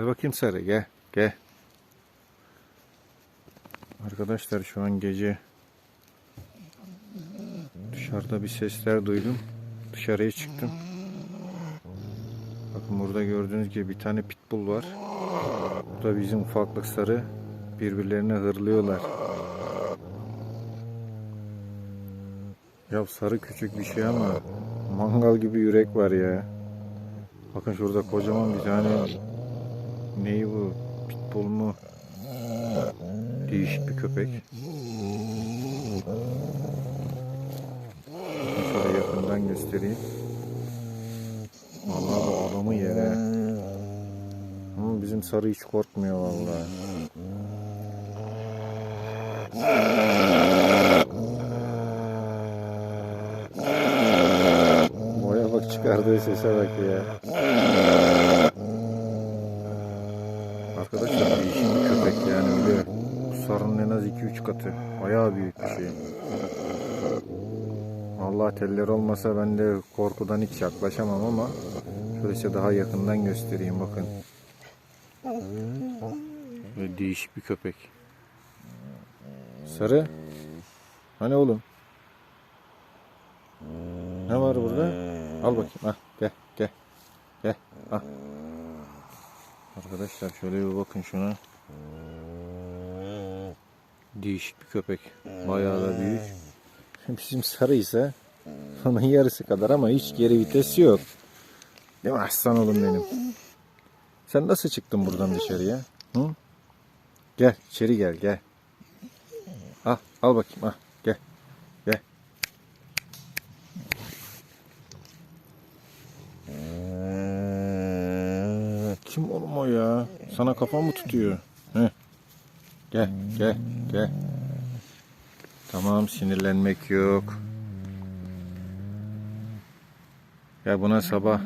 Gel bakayım sarı gel. Gel. Arkadaşlar şu an gece dışarıda bir sesler duydum. Dışarıya çıktım. Bakın burada gördüğünüz gibi bir tane pitbull var. Bu da bizim ufaklık sarı. Birbirlerine hırlıyorlar. Ya sarı küçük bir şey ama mangal gibi yürek var ya. Bakın şurada kocaman bir tane neyi bu? Pitbull mu? Değişik bir köpek. Şöyle yakından göstereyim. Vallahi bu adamı yere. Ama bizim sarı hiç korkmuyor vallahi. Boya bak çıkardığı sese bak ya. Arkadaşlar değişik bir köpek yani öyle bu sarının en az 2-3 katı. Bayağı büyük bir şey. Allah teller olmasa ben de korkudan hiç yaklaşamam ama şöyle size daha yakından göstereyim bakın. Böyle değişik bir köpek. Sarı. Hani oğlum? Ne var burada? Al bakayım. Ah gel gel. Gel. Ah. Arkadaşlar şöyle bir bakın şuna. Değişik bir köpek. Bayağı da büyük. Bizim sarı ise onun yarısı kadar ama hiç geri vitesi yok. Değil mi aslan oğlum benim? Sen nasıl çıktın buradan dışarıya? Hı? Gel içeri gel gel. Al al bakayım al gel. Gel. Kim oğlum o ya? Sana kafa mı tutuyor? Heh. Gel gel gel. Tamam sinirlenmek yok. Ya buna sabah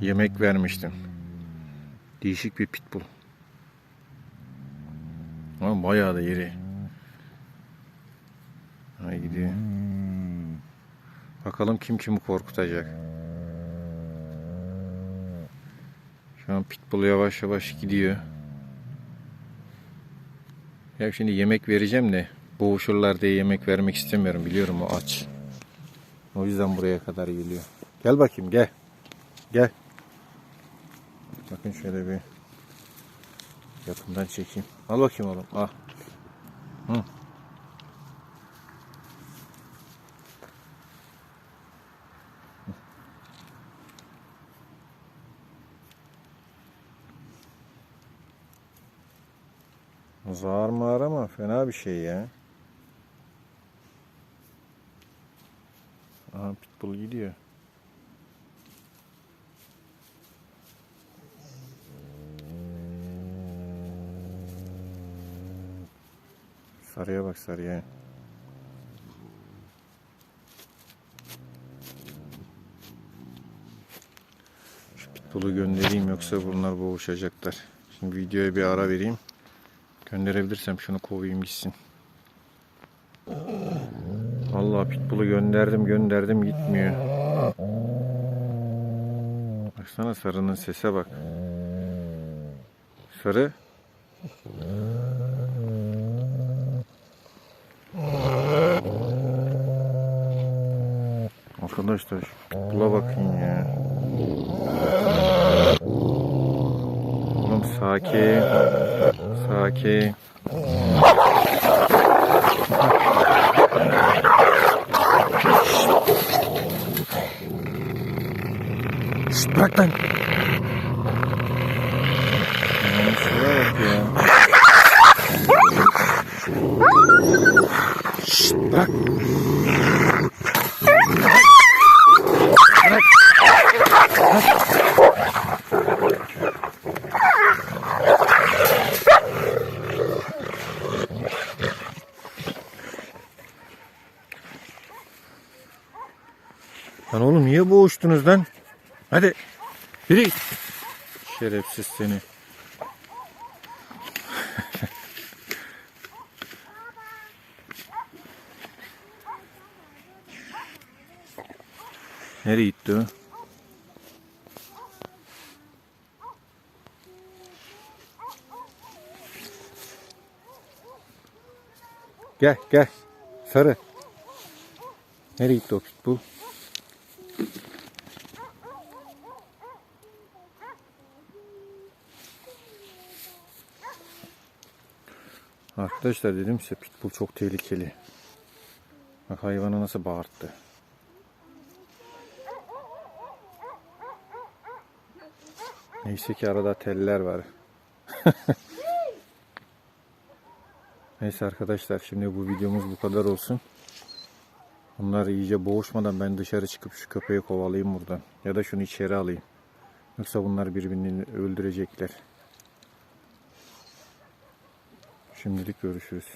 yemek vermiştim. Değişik bir pitbull. Ama bayağı da iri. Ay gidiyor. Bakalım kim kimi korkutacak. Şu an pitbull yavaş yavaş gidiyor. Ya şimdi yemek vereceğim de boğuşurlar diye yemek vermek istemiyorum. Biliyorum o aç. O yüzden buraya kadar geliyor. Gel bakayım gel. Gel. Bakın şöyle bir yakından çekeyim. Al bakayım oğlum. Al. Hı. Zar mağar ama fena bir şey ya. Aha pitbull gidiyor. Sarıya bak sarıya. Şu pitbull'u göndereyim yoksa bunlar boğuşacaklar. Şimdi videoya bir ara vereyim. Gönderebilirsem şunu kovayım gitsin. Allah pitbull'u gönderdim gönderdim gitmiyor. Baksana sarının sese bak. Sarı. Arkadaşlar şu pitbull'a bakın ya. Oğlum sakin. Sakin. Şşt bırak lan. Şşt bırak. Lan oğlum niye boğuştunuz lan? Hadi. Yürü. Şerefsiz seni. Nereye gitti o? Gel gel. Sarı. Nereye gitti o pitbull? Arkadaşlar dedim size pitbull çok tehlikeli. Bak hayvanı nasıl bağırttı. Neyse ki arada teller var. Neyse arkadaşlar şimdi bu videomuz bu kadar olsun. Bunlar iyice boğuşmadan ben dışarı çıkıp şu köpeği kovalayayım buradan. Ya da şunu içeri alayım. Yoksa bunlar birbirini öldürecekler. Şimdilik görüşürüz.